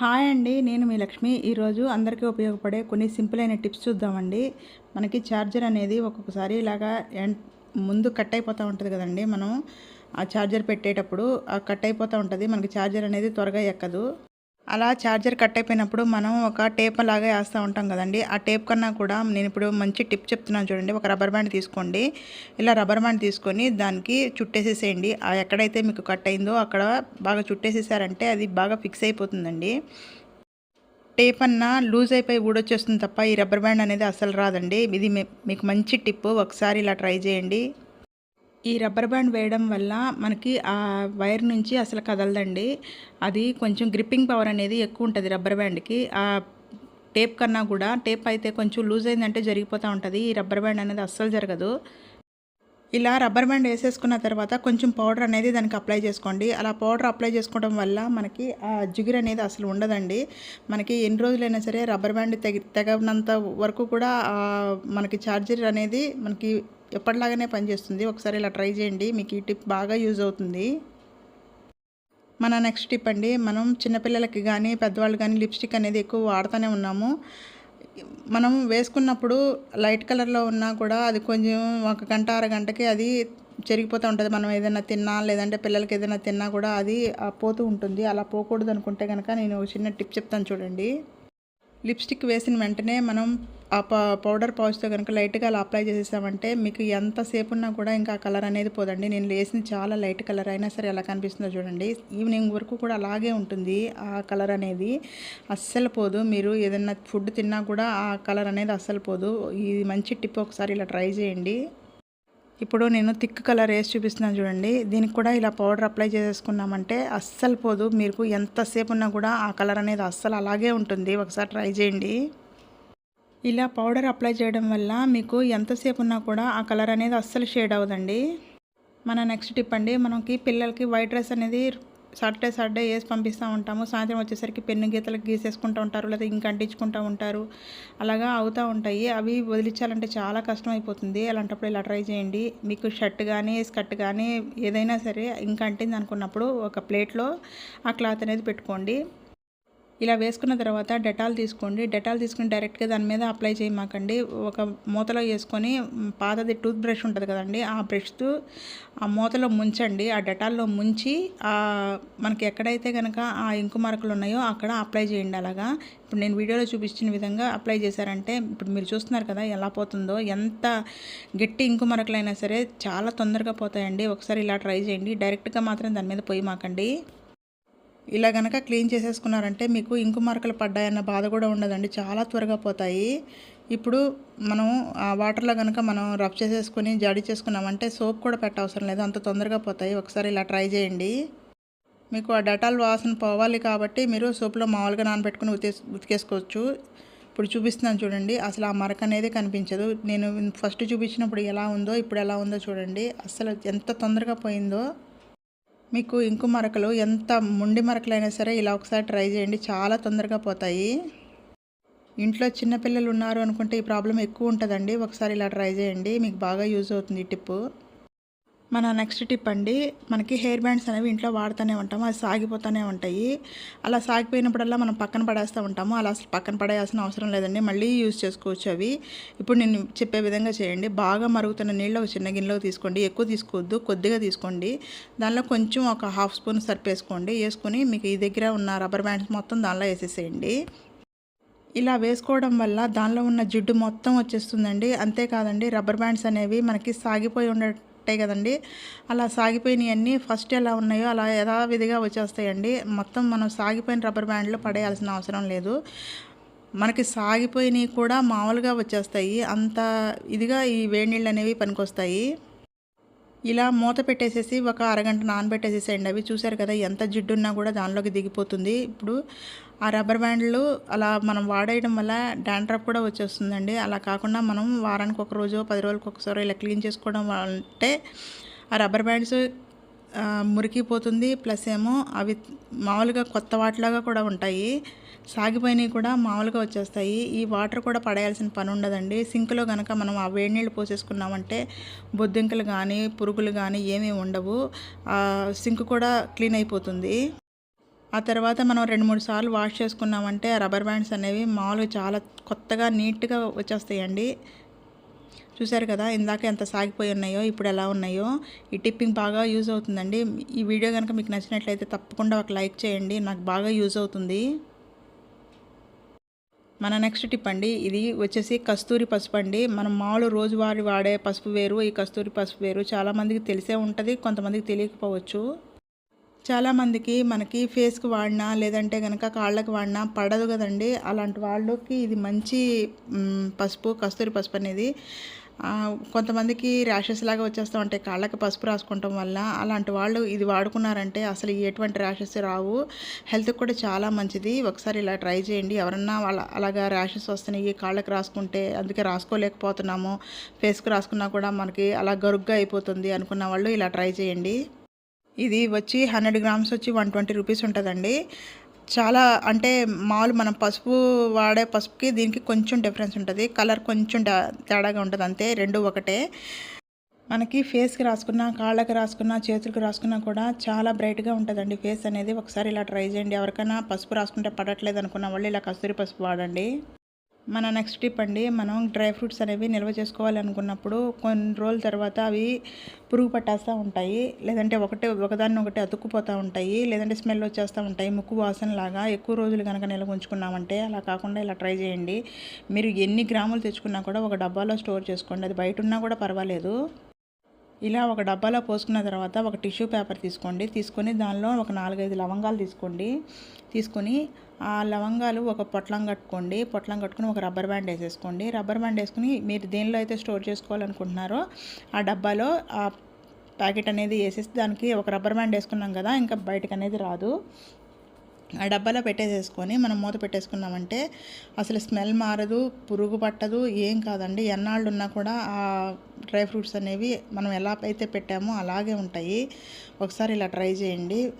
Hi అండి నేను మీ లక్ష్మి. ఈరోజు అందరికీ ఉపయోగపడే కొన్ని సింపుల్ అయిన టిప్స్ చూద్దామండి. మనకి ఛార్జర్ అనేది ఒక్కొక్కసారి ఇలాగా ముందు కట్ అయిపోతూ ఉంటుంది కదండి. మనం ఆ ఛార్జర్ పెట్టేటప్పుడు ఆ కట్ అయిపోతూ ఉంటుంది. మనకి ఛార్జర్ అనేది త్వరగా ఎక్కదు. అలా ఛార్జర్ కట్ అయిపోయినప్పుడు మనం ఒక టేప్ లాగా వేస్తూ ఉంటాం కదండి. ఆ టేప్ కన్నా కూడా నేను ఇప్పుడు మంచి టిప్ చెప్తున్నాను చూడండి. ఒక రబ్బర్ బ్యాండ్ తీసుకోండి. ఇలా రబ్బర్ బ్యాండ్ తీసుకొని దానికి చుట్టేసేసేయండి. ఎక్కడైతే మీకు కట్ అయిందో అక్కడ బాగా చుట్టేసేసారంటే అది బాగా ఫిక్స్ అయిపోతుందండి. టేప్ అన్నా లూజ్ అయిపోయి ఊడొచ్చేస్తుంది తప్ప ఈ రబ్బర్ బ్యాండ్ అనేది అసలు రాదండి. ఇది మీ- మీకు మంచి టిప్. ఒకసారి ఇలా ట్రై చేయండి. ఈ రబ్బర్ బ్యాండ్ వేయడం వల్ల మనకి ఆ వైర్ నుంచి అసలు కదలదండి. అది కొంచెం గ్రిప్పింగ్ పవర్ అనేది ఎక్కువ ఉంటుంది రబ్బర్ బ్యాండ్కి. ఆ టేప్ కన్నా కూడా టేప్ అయితే కొంచెం లూజ్ అయిందంటే జరిగిపోతూ ఉంటుంది. ఈ రబ్బర్ బ్యాండ్ అనేది అస్సలు జరగదు. ఇలా రబ్బర్ బ్యాండ్ వేసేసుకున్న తర్వాత కొంచెం పౌడర్ అనేది దానికి అప్లై చేసుకోండి. అలా పౌడర్ అప్లై చేసుకోవడం వల్ల మనకి ఆ జిగురు అనేది అసలు ఉండదండి. మనకి ఎన్ని రోజులైనా సరే రబ్బర్ బ్యాండ్ తెగ తెగనంత వరకు కూడా మనకి ఛార్జర్ అనేది మనకి ఎప్పటిలాగానే పనిచేస్తుంది. ఒకసారి ఇలా ట్రై చేయండి. మీకు ఈ టిప్ బాగా యూజ్ అవుతుంది. మన నెక్స్ట్ టిప్ అండి. మనం చిన్నపిల్లలకి కానీ పెద్దవాళ్ళు కానీ లిప్స్టిక్ అనేది ఎక్కువ వాడుతూనే ఉన్నాము. మనం వేసుకున్నప్పుడు లైట్ కలర్లో ఉన్నా కూడా అది కొంచెం ఒక గంట అరగంటకి అది చెరిగిపోతూ ఉంటుంది. మనం ఏదైనా తిన్నా లేదంటే పిల్లలకి ఏదైనా తిన్నా కూడా అది పోతూ ఉంటుంది. అలా పోకూడదు అనుకుంటే కనుక నేను ఒక చిన్న టిప్ చెప్తాను చూడండి. లిప్స్టిక్ వేసిన వెంటనే మనం ఆ పౌడర్ పౌచ్తో కనుక లైట్గా అలా అప్లై చేసేసామంటే మీకు ఎంతసేపు ఉన్నా కూడా ఇంకా కలర్ అనేది పోదండి. నేను లేసిన చాలా లైట్ కలర్ అయినా సరే ఎలా కనిపిస్తుందో చూడండి. ఈవినింగ్ వరకు కూడా అలాగే ఉంటుంది ఆ కలర్ అనేది. అస్సలు పోదు. మీరు ఏదైనా ఫుడ్ తిన్నా కూడా ఆ కలర్ అనేది అస్సలు పోదు. ఇది మంచి టిప్ ఒకసారి ఇలా ట్రై చేయండి. ఇప్పుడు నేను థిక్ కలర్ వేసి చూపిస్తున్నాను చూడండి. దీనికి కూడా ఇలా పౌడర్ అప్లై చేసేసుకున్నామంటే అస్సలు పోదు. మీకు ఎంతసేపు ఉన్నా కూడా ఆ కలర్ అనేది అస్సలు అలాగే ఉంటుంది. ఒకసారి ట్రై చేయండి. ఇలా పౌడర్ అప్లై చేయడం వల్ల మీకు ఎంతసేపు ఉన్నా కూడా ఆ కలర్ అనేది అస్సలు షేడ్ అవ్వదండి. మన నెక్స్ట్ టిప్ అండి. మనకి పిల్లలకి వైట్ డ్రెస్ అనేది సాటర్డే సాటర్డే వేసి పంపిస్తూ ఉంటాము. సాయంత్రం వచ్చేసరికి పెన్ను గీతలకు గీసేసుకుంటూ ఉంటారు లేదా ఇంక అంటించుకుంటూ ఉంటారు. అలాగా అవుతూ ఉంటాయి. అవి వదిలించాలంటే చాలా కష్టం అయిపోతుంది అలాంటప్పుడు ఇలా ట్రై చేయండి. మీకు షర్ట్ కానీ స్కర్ట్ కానీ ఏదైనా సరే ఇంకా అంటింది అనుకున్నప్పుడు ఒక ప్లేట్లో ఆ క్లాత్ అనేది పెట్టుకోండి. ఇలా వేసుకున్న తర్వాత డెటాల్ తీసుకోండి. డెటాల్ తీసుకుని డైరెక్ట్గా దాని మీద అప్లై చేయమాకండి. ఒక మూతలో వేసుకొని పాతది టూత్ బ్రష్ ఉంటుంది కదండి ఆ బ్రష్తో ఆ మూతలో ముంచండి. ఆ డెటాల్లో ముంచి మనకి ఎక్కడైతే కనుక ఆ ఇంకు మార్కులు ఉన్నాయో అక్కడ అప్లై చేయండి అలాగా. ఇప్పుడు నేను వీడియోలో చూపించిన విధంగా అప్లై చేశారంటే ఇప్పుడు మీరు చూస్తున్నారు కదా ఎలా పోతుందో ఎంత గట్టి ఇంకు మరకలైనా సరే చాలా తొందరగా పోతాయండి. ఒకసారి ఇలా ట్రై చేయండి. డైరెక్ట్గా మాత్రం దాని మీద పోయి మాకండి. ఇలా గనక క్లీన్ చేసేసుకున్నారంటే మీకు ఇంకు మరకలు పడ్డాయన్న బాధ కూడా ఉండదండి. చాలా త్వరగా పోతాయి. ఇప్పుడు మనం ఆ వాటర్లో కనుక మనం రబ్ చేసేసుకొని జాడి చేసుకున్నామంటే సోప్ కూడా పెట్టవసరం లేదు. అంత తొందరగా పోతాయి. ఒకసారి ఇలా ట్రై చేయండి. మీకు ఆ డటాల్ వాసన పోవాలి కాబట్టి మీరు సోప్లో మామూలుగా నానబెట్టుకుని ఉతే ఉతికేసుకోవచ్చు. ఇప్పుడు చూపిస్తున్నాను చూడండి. అసలు ఆ మరక అనేది కనిపించదు. నేను ఫస్ట్ చూపించినప్పుడు ఎలా ఉందో ఇప్పుడు ఎలా ఉందో చూడండి. అసలు ఎంత తొందరగా పోయిందో. మీకు ఇంకు మరకలు ఎంత ముండి మరకలైనా సరే ఇలా ఒకసారి ట్రై చేయండి. చాలా తొందరగా పోతాయి. ఇంట్లో చిన్నపిల్లలు ఉన్నారు అనుకుంటే ఈ ప్రాబ్లం ఎక్కువ ఉంటుందండి. ఒకసారి ఇలా ట్రై చేయండి. మీకు బాగా యూజ్ అవుతుంది ఈ టిప్పు. మన నెక్స్ట్ టిప్ అండి మనకి హెయిర్ బ్యాండ్స్ అనేవి ఇంట్లో వాడుతూనే ఉంటాము అది సాగిపోతూనే ఉంటాయి. అలా సాగిపోయినప్పుడల్లా మనం పక్కన పడేస్తూ ఉంటాము అలా అసలు పక్కన పడేయాల్సిన అవసరం లేదండి మళ్ళీ యూజ్ చేసుకోవచ్చు అవి. ఇప్పుడు నేను చెప్పే విధంగా చేయండి బాగా మరుగుతున్న నీళ్ళు ఒక చిన్న గిన్నెలో తీసుకోండి ఎక్కువ తీసుకోవద్దు కొద్దిగా తీసుకోండి. దానిలో కొంచెం ఒక హాఫ్ స్పూన్ సర్ఫ్ వేసుకోండి వేసుకొని మీకు ఈ దగ్గర ఉన్న రబ్బర్ బ్యాండ్స్ మొత్తం దానిలో వేసేసేయండి. ఇలా వేసుకోవడం వల్ల దానిలో ఉన్న జిడ్డు మొత్తం వచ్చేస్తుందండి. అంతేకాదండి రబ్బర్ బ్యాండ్స్ అనేవి మనకి సాగిపోయి పట్టాయి కదండి. అలా సాగిపోయినవన్నీ ఫస్ట్ ఎలా ఉన్నాయో అలా యథావిధిగా వచ్చేస్తాయండి. మొత్తం మనం సాగిపోయిన రబ్బర్ బ్యాండ్లు పడేయాల్సిన అవసరం లేదు. మనకి సాగిపోయినవి కూడా మామూలుగా వచ్చేస్తాయి. అంత ఇదిగా ఈ వేడి నీళ్ళు అనేవి పనికొస్తాయి. ఇలా మూత పెట్టేసేసి ఒక అరగంట నానబెట్టేసేసేయండి అవి చూసారు కదా ఎంత జిడ్డున్నా కూడా దానిలోకి దిగిపోతుంది. ఇప్పుడు ఆ రబ్బర్ బ్యాండ్లు అలా మనం వాడేయడం వల్ల డాండ్రఫ్ కూడా వచ్చేస్తుందండి. అలా కాకుండా మనం వారానికి ఒక రోజు పది రోజులకు ఒకసారి ఇలా క్లీన్ చేసుకోవడం అంటే ఆ రబ్బర్ బ్యాండ్స్ మురికిపోతుంది. ప్లస్ ఏమో అవి మామూలుగా కొత్త వాటిలాగా కూడా ఉంటాయి. సాగిపోయినవి కూడా మామూలుగా వచ్చేస్తాయి. ఈ వాటర్ కూడా పడేయాల్సిన పని ఉండదండి. సింక్లో కనుక మనం ఆ వేడి నీళ్ళు పోసేసుకున్నామంటే బొద్దింకలు కానీ పురుగులు కానీ ఏమీ ఉండవు. సింక్ కూడా క్లీన్ అయిపోతుంది. ఆ తర్వాత మనం రెండు మూడు సార్లు వాష్ చేసుకున్నామంటే రబ్బర్ బ్యాండ్స్ అనేవి మామూలుగా చాలా కొత్తగా నీట్గా వచ్చేస్తాయండి. చూశారు కదా ఇందాక ఎంత సాగిపోయి ఉన్నాయో ఇప్పుడు ఎలా ఉన్నాయో. ఈ టిప్పింగ్ బాగా యూజ్ అవుతుందండి. ఈ వీడియో కనుక మీకు నచ్చినట్లయితే తప్పకుండా ఒక లైక్ చేయండి. నాకు బాగా యూజ్ అవుతుంది. మన నెక్స్ట్ టిప్ అండి. ఇది వచ్చేసి కస్తూరి పసుపు అండి. మనం మామూలు రోజువారీ వాడే పసుపు వేరు. ఈ కస్తూరి పసుపు వేరు చాలామందికి తెలిసే ఉంటుంది కొంతమందికి తెలియకపోవచ్చు. చాలామందికి మనకి ఫేస్కి వాడినా లేదంటే కనుక కాళ్ళకి వాడినా పడదు కదండి. అలాంటి వాళ్ళకి ఇది మంచి పసుపు కస్తూరి పసుపు అనేది కొంతమందికి ర్యాషెస్ లాగా వచ్చేస్తూ ఉంటాయి. కాళ్ళకి పసుపు రాసుకోవటం వల్ల అలాంటి వాళ్ళు ఇది వాడుకున్నారంటే అసలు ఎటువంటి ర్యాషెస్ రావు. హెల్త్కి కూడా చాలా మంచిది. ఒకసారి ఇలా ట్రై చేయండి. ఎవరన్నా వాళ్ళ అలాగా ర్యాషెస్ వస్తున్నాయి కాళ్ళకి రాసుకుంటే అందుకే రాసుకోలేకపోతున్నాము ఫేస్కి రాసుకున్నా కూడా మనకి అలా గరుగ్గా అయిపోతుంది అనుకున్న వాళ్ళు ఇలా ట్రై చేయండి. ఇది వచ్చి హండ్రెడ్ గ్రామ్స్ వచ్చి వన్ ట్వంటీ రూపీస్ ఉంటుందండి. చాలా అంటే మామూలు మనం పసుపు వాడే పసుపుకి దీనికి కొంచెం డిఫరెన్స్ ఉంటుంది. కలర్ కొంచెం తేడాగా ఉంటుంది అంతే. రెండు ఒకటే. మనకి ఫేస్కి రాసుకున్న కాళ్ళకి రాసుకున్న చేతులకు రాసుకున్నా కూడా చాలా బ్రైట్గా ఉంటుందండి ఫేస్ అనేది. ఒకసారి ఇలా ట్రై చేయండి. ఎవరికైనా పసుపు రాసుకుంటే పడట్లేదు అనుకున్న వాళ్ళు ఇలా కస్తూరి పసుపు వాడండి. మన నెక్స్ట్ టిప్ అండి. మనం డ్రై ఫ్రూట్స్ అనేవి నిల్వ చేసుకోవాలనుకున్నప్పుడు కొన్ని రోజుల తర్వాత అవి పురుగు పట్టేస్తూ ఉంటాయి. లేదంటే ఒకటే ఒకదాన్ని ఒకటి అతుక్కుపోతూ ఉంటాయి. లేదంటే స్మెల్ వచ్చేస్తూ ఉంటాయి. ముక్కు వాసన లాగా ఎక్కువ రోజులు కనుక నిల్వ ఉంచుకున్నామంటే అలా కాకుండా ఇలా ట్రై చేయండి. మీరు ఎన్ని గ్రాములు తెచ్చుకున్నా కూడా ఒక డబ్బాలో స్టోర్ చేసుకోండి. అది బయట ఉన్నా కూడా పర్వాలేదు. ఇలా ఒక డబ్బాలో పోసుకున్న తర్వాత ఒక టిష్యూ పేపర్ తీసుకోండి. తీసుకొని దానిలో ఒక నాలుగైదు లవంగాలు తీసుకోండి. తీసుకొని ఆ లవంగాలు ఒక పొట్లం కట్టుకోండి. పొట్లం కట్టుకొని ఒక రబ్బర్ బ్యాండ్ వేసేసుకోండి. రబ్బర్ బ్యాండ్ వేసుకుని మీరు దేనిలో అయితే స్టోర్ చేసుకోవాలనుకుంటున్నారో ఆ డబ్బాలో ఆ ప్యాకెట్ అనేది వేసేసి దానికి ఒక రబ్బర్ బ్యాండ్ వేసుకున్నాం కదా ఇంకా బయటకు అనేది రాదు. ఆ డబ్బాలో పెట్టేసేసుకొని మనం మూత పెట్టేసుకున్నామంటే అసలు స్మెల్ మారదు పురుగు పట్టదు ఏం కాదండి. ఎన్నాళ్ళు ఉన్నా కూడా ఆ డ్రై ఫ్రూట్స్ అనేవి మనం ఎలా అయితే పెట్టామో అలాగే ఉంటాయి. ఒకసారి ఇలా ట్రై చేయండి.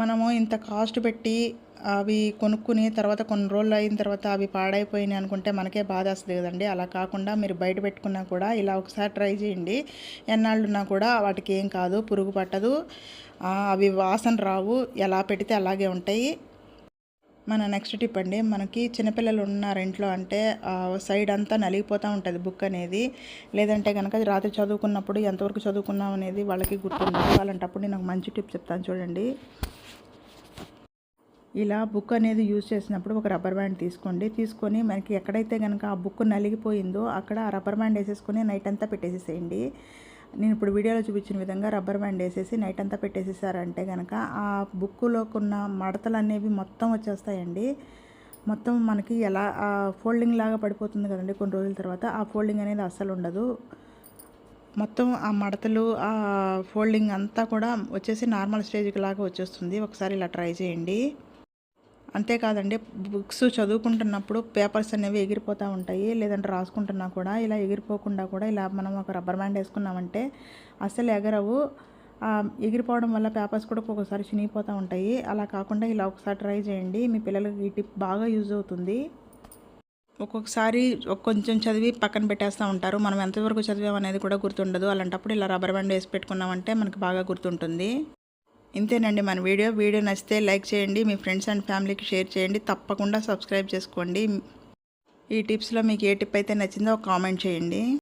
మనము ఇంత కాస్ట్ పెట్టి అవి కొనుక్కుని తర్వాత కొన్ని రోజులు అయిన తర్వాత అవి పాడైపోయినాయి అనుకుంటే మనకే బాధ వస్తుంది కదండి. అలా కాకుండా మీరు బయట పెట్టుకున్నా కూడా ఇలా ఒకసారి ట్రై చేయండి. ఎన్నాళ్ళు ఉన్నా కూడా వాటికి ఏం కాదు పురుగు పట్టదు. అవి వాసన రావు. ఎలా పెడితే అలాగే ఉంటాయి. మన నెక్స్ట్ టిప్ అండి మనకి చిన్నపిల్లలు ఉన్నారు ఇంట్లో అంటే సైడ్ అంతా నలిగిపోతూ ఉంటుంది బుక్ అనేది. లేదంటే కనుక రాత్రి చదువుకున్నప్పుడు ఎంతవరకు చదువుకున్నాం అనేది వాళ్ళకి గుర్తుండదు అలాంటప్పుడు నేను ఒక మంచి టిప్ చెప్తాను చూడండి. ఇలా బుక్ అనేది యూజ్ చేసినప్పుడు ఒక రబ్బర్ బ్యాండ్ తీసుకోండి. తీసుకొని మనకి ఎక్కడైతే కనుక ఆ బుక్ నలిగిపోయిందో అక్కడ ఆ రబ్బర్ బ్యాండ్ వేసేసుకొని నైట్ అంతా పెట్టేసేసేయండి. నేను ఇప్పుడు వీడియోలో చూపించిన విధంగా రబ్బర్ బ్యాండ్ వేసేసి నైట్ అంతా పెట్టేసేసారంటే కనుక ఆ బుక్కులోకి ఉన్న మడతలు అనేవి మొత్తం వచ్చేస్తాయండి. మొత్తం మనకి ఎలా ఆ ఫోల్డింగ్ లాగా పడిపోతుంది కదండి కొన్ని రోజుల తర్వాత ఆ ఫోల్డింగ్ అనేది అస్సలు ఉండదు. మొత్తం ఆ మడతలు ఆ ఫోల్డింగ్ అంతా కూడా వచ్చేసి నార్మల్ స్టేజ్కి లాగా వచ్చేస్తుంది. ఒకసారి ఇలా ట్రై చేయండి. అంతేకాదండి బుక్స్ చదువుకుంటున్నప్పుడు పేపర్స్ అనేవి ఎగిరిపోతూ ఉంటాయి. లేదంటే రాసుకుంటున్నా కూడా ఇలా ఎగిరిపోకుండా కూడా ఇలా మనం ఒక రబ్బర్ బ్యాండ్ వేసుకున్నామంటే అస్సలు ఎగరవు. ఎగిరిపోవడం వల్ల పేపర్స్ కూడా ఒక్కొక్కసారి చినిగిపోతూ ఉంటాయి. అలా కాకుండా ఇలా ఒకసారి ట్రై చేయండి. మీ పిల్లలకి ఈ టిప్ బాగా యూజ్ అవుతుంది. ఒక్కొక్కసారి కొంచెం చదివి పక్కన పెట్టేస్తూ ఉంటారు. మనం ఎంతవరకు చదివామనేది కూడా గుర్తుండదు. అలాంటప్పుడు ఇలా రబ్బర్ బ్యాండ్ వేసి పెట్టుకున్నామంటే మనకి బాగా గుర్తుంటుంది. ఇంతేనండి మన వీడియో. వీడియో నచ్చితే లైక్ చేయండి మీ ఫ్రెండ్స్ అండ్ ఫ్యామిలీకి షేర్ చేయండి. తప్పకుండా సబ్స్క్రైబ్ చేసుకోండి. ఈ టిప్స్లో మీకు ఏ టిప్ అయితే నచ్చిందో కామెంట్ చేయండి.